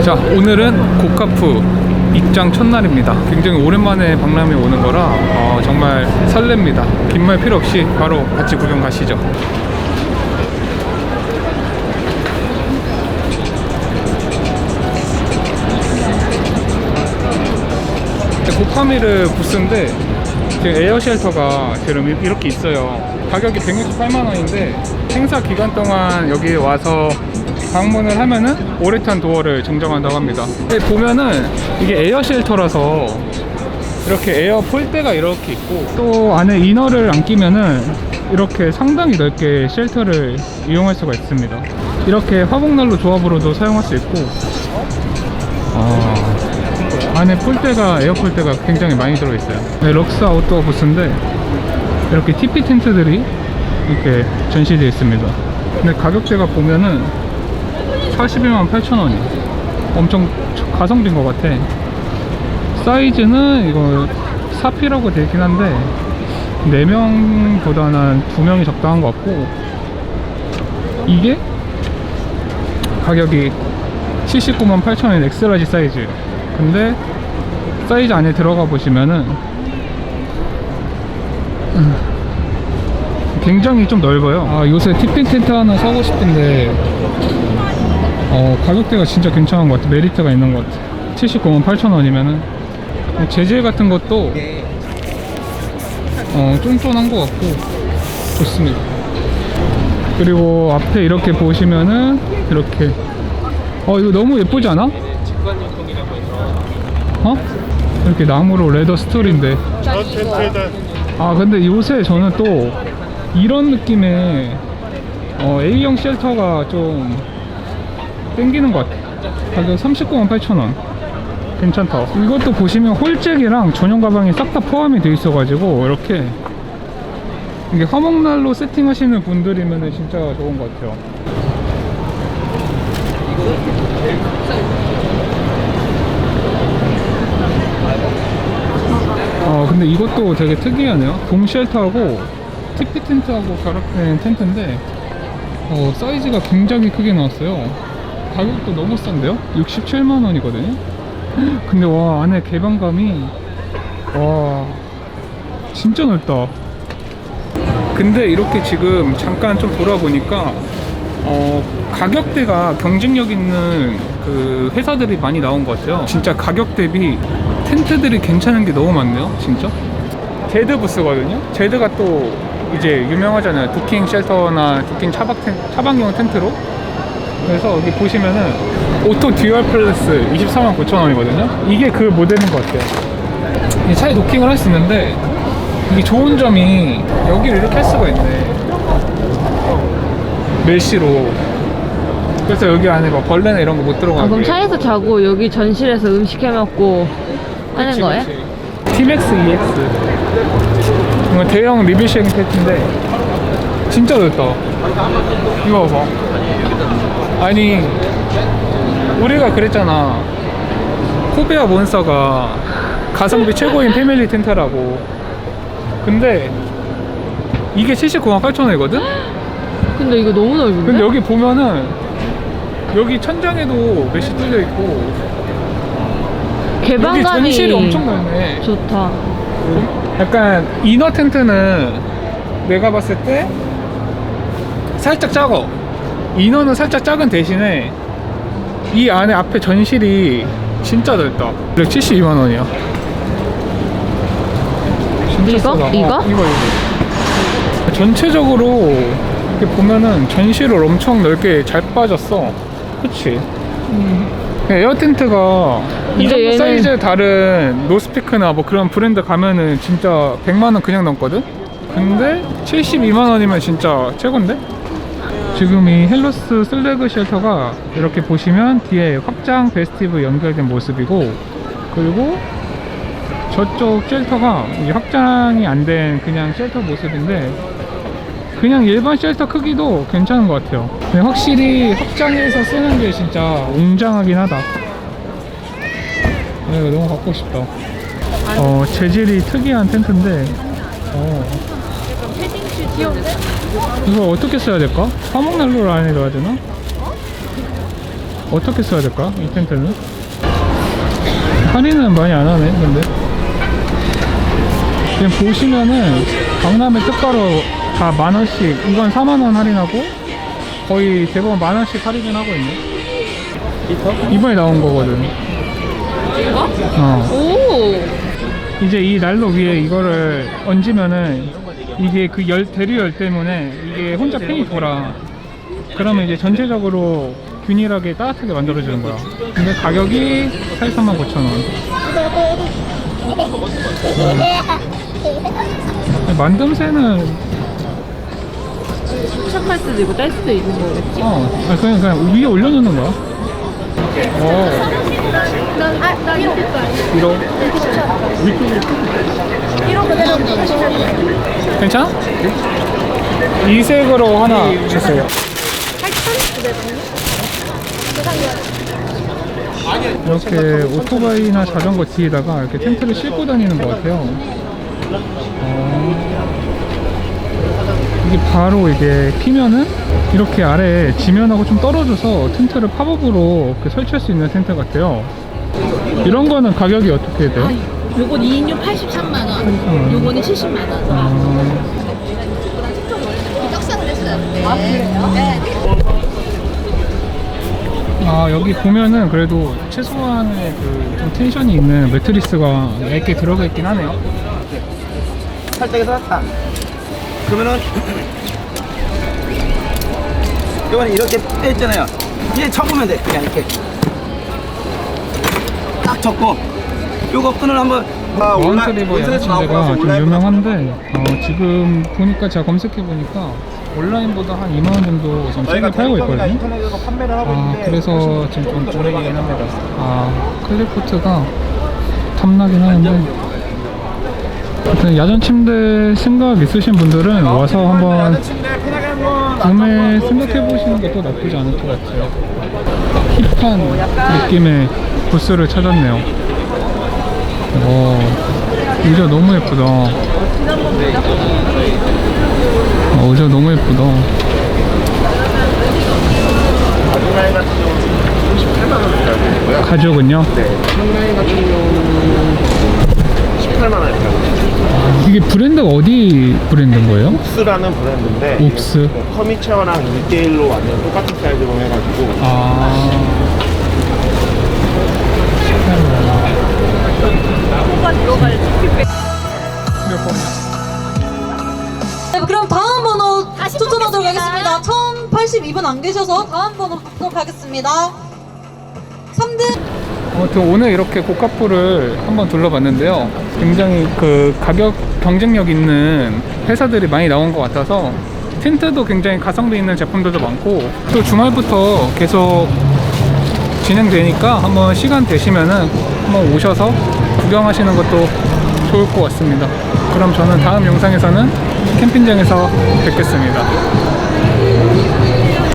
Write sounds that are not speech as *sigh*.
자 오늘은 고카프 입장 첫날입니다. 굉장히 오랜만에 박람회 오는 거라 어, 정말 설렙니다. 긴 말 필요 없이 바로 같이 구경 가시죠. 고카미르 부스인데 지금 에어 쉘터가 지금 이렇게 있어요. 가격이 168만 원인데 행사 기간 동안 여기 와서 방문을 하면은 오래탄 도어를 증정한다고 합니다. 보면은 이게 에어 쉘터라서 이렇게 에어 폴대가 이렇게 있고 또 안에 이너를 안 끼면은 이렇게 상당히 넓게 쉘터를 이용할 수가 있습니다. 이렇게 화목난로 조합으로도 사용할 수 있고 아, 안에 폴대가 에어 폴대가 굉장히 많이 들어있어요. 네, 럭스 아웃도어 부스인데 이렇게 TP 텐트들이 이렇게 전시되어 있습니다. 근데 가격대가 보면은 41만 8천 원이 엄청 가성비인 것 같아. 사이즈는 이거 사피라고 되어 있긴 한데 4명보다는 2명이 적당한 것 같고 이게 가격이 79만 8천 원 엑스라지 사이즈. 근데 사이즈 안에 들어가 보시면은 음, 굉장히 좀 넓어요. 아 요새 티핑 텐트 하나 사고 싶은데 어 가격대가 진짜 괜찮은 것 같아. 메리트가 있는 것 같아. 79만 8천 원이면은. 재질 같은 것도 어 쫀쫀한 것 같고 좋습니다. 그리고 앞에 이렇게 보시면은 이렇게. 어 이거 너무 예쁘지 않아? 어? 이렇게 나무로 레더 스토리인데. 아 근데 요새 저는 또 이런 느낌의 어, A형 쉘터가 좀 땡기는 것 같아. 가격 39만 8천원. 괜찮다. 이것도 보시면 홀잭이랑 전용 가방이 싹 다 포함이 돼 있어 가지고 이렇게 이게 화목난로 세팅하시는 분들이면 진짜 좋은 것 같아요. 어 근데 이것도 되게 특이하네요. 돔 쉘터하고 TP 텐트하고 결합된 텐트인데 어 사이즈가 굉장히 크게 나왔어요 가격도 너무 싼데요? 67만 원이거든요 *laughs* 근데 와 안에 개방감이 와 진짜 넓다 근데 이렇게 지금 잠깐 좀 돌아보니까 어, 가격대가 경쟁력 있는 그 회사들이 많이 나온 것 같아요. 진짜 가격 대비 텐트들이 괜찮은 게 너무 많네요. 진짜. 제드 부스거든요. 제드가 또 이제 유명하잖아요. 두킹 쉘터나 두킹 차박 텐, 차박용 텐트로. 그래서 여기 보시면은 오토 듀얼 플러스 24만 9천 원이거든요. 이게 그 모델인 것 같아요. 이 차에 도킹을 할 수 있는데 이게 좋은 점이 여기를 이렇게 할 수가 있네. 멜시로. 그래서 여기 안에 막 벌레나 이런 거 못 들어가게. 아, 그럼 차에서 자고 여기 전실에서 음식 해 먹고 하는 그치, 거예요? 그치. 티맥스 EX. 이거 대형 리뷰 쉐잉 텐트인데 진짜 넓다. 이거 봐봐. 아니 우리가 그랬잖아. 코베아 몬스터가 가성비 최고인 패밀리 텐트라고. 근데 이게 79만 8천 원이거든? 근데 이거 너무 넓은데? 근데 여기 보면은 여기 천장에도 메시 뚫려 있고 여기 개방감이 전실이 엄청 넓네. 좋다. 약간 이너 텐트는 내가 봤을 때 살짝 작어. 이너는 살짝 작은 대신에 이 안에 앞에 전실이 진짜 넓다. 172만 원이야. 이거? 싸다. 이거? 어, 이거 이거. 전체적으로 이렇게 보면은 전실을 엄청 넓게 잘 빠졌어. 그치? 에어 텐트가 이 정도 얘는- 사이즈 다른 노스피크나 뭐 그런 브랜드 가면은 진짜 100만 원 그냥 넘거든? 근데 72만 원이면 진짜 최고인데? 지금 이 헬로스 슬래그 쉘터가 이렇게 보시면 뒤에 확장 베스티브 연결된 모습이고 그리고 저쪽 쉘터가 확장이 안 된 그냥 쉘터 모습인데 그냥 일반 쉘터 크기도 괜찮은 것 같아요. 근데 확실히 확장해서 쓰는 게 진짜 웅장하긴 하다. 아, 이거 너무 갖고 싶다. 어, 재질이 특이한 텐트인데, 어. 이거 어떻게 써야 될까? 화목난로를 안에 넣어야 되나? 어떻게 써야 될까? 이 텐트는? 할인은 많이 안 하네, 근데. 지금 보시면은 강남의 특가로 다 만원씩, 이건 4만원 할인하고 거의 대부분 만원씩 할인을 하고 있네. 이번에 나온 거거든. 이거? 어. 오! 이제 이 난로 위에 이거를 얹으면은 이게 그 열, 대류열 때문에 이게 혼자 팬이 돌아. 그러면 이제 전체적으로 균일하게 따뜻하게 만들어주는 거야. 근데 가격이 83만 9천 원. 음. 만듦새는 푸샵할 수도 있고 뗄 수도 있는 거겠지? 어 아, 그냥 그냥 위에 올려놓는 거야. 어나 이거 이러 이거 그대로 괜찮아? 이 색으로 하나 주세요. 8천? 이렇게 오토바이나 자전거 뒤에다가 이렇게 텐트를 싣고 다니는 것 같아요. 어, 이게 바로 이게 피면은 이렇게 아래 지면하고 좀 떨어져서 텐트를 팝업으로 설치할 수 있는 텐트 같아요. 이런 거는 가격이 어떻게 돼요? 요건 2인용 83만 원, 요거는 70만 원. 어, 떡상을 했어요. 네. 아 여기 보면은 그래도 최소한의 그좀 텐션이 있는 매트리스가 얇게 들어가 있긴 하네요. 살짝에서 딱. 그러면은 이거는 이렇게 빼있잖아요. 이제 접으면 돼. 그냥 이렇게 딱 접고 요거 끈을 한번 아, 마운트리버 나서 좀 유명한데 어, 지금 보니까 제가 검색해 보니까 온라인보다 한 2만 원 정도 지금 저희가 팔고 있거든요. 인터넷으로 판매를 하고 아 있는데 그래서 지금 좀 저렴하긴 합니다. 아 클리포트가 탐나긴 하는데 하여튼 야전 침대 생각 있으신 분들은 와서 한번 침대 편하게 한번 구매 생각해 보시는 것도 나쁘지 않을 것 같아요. 힙한 느낌의 부스를 찾았네요. 와, 의자 너무 예쁘다. 어, 의자 너무 예쁘다. 라인 같은 경우는 18만 원에 팔고 있고요. 가격은요? 네. 한라인 같은 경우는 18만 원에 팔고 있어요. 이게 브랜드가 어디 브랜드인 거예요? 옥스라는 브랜드인데. 이게 커미체어랑 1대1로 완전 똑같은 사이즈로 해가지고 아. 몇 번? 네, 그럼 다음 번호 다시 추천하도록 뽑겠습니다. 하겠습니다. 1082분 안 계셔서 다음 번호 뽑도록 하겠습니다. 3등 아무튼 오늘 이렇게 고카프를 한번 둘러봤는데요. 굉장히 그 가격 경쟁력 있는 회사들이 많이 나온 것 같아서 텐트도 굉장히 가성비 있는 제품들도 많고 또 주말부터 계속 진행되니까 한번 시간 되시면은 한번 오셔서 구경하시는 것도 좋을 것 같습니다. 그럼 저는 다음 영상에서는 캠핑장에서 뵙겠습니다.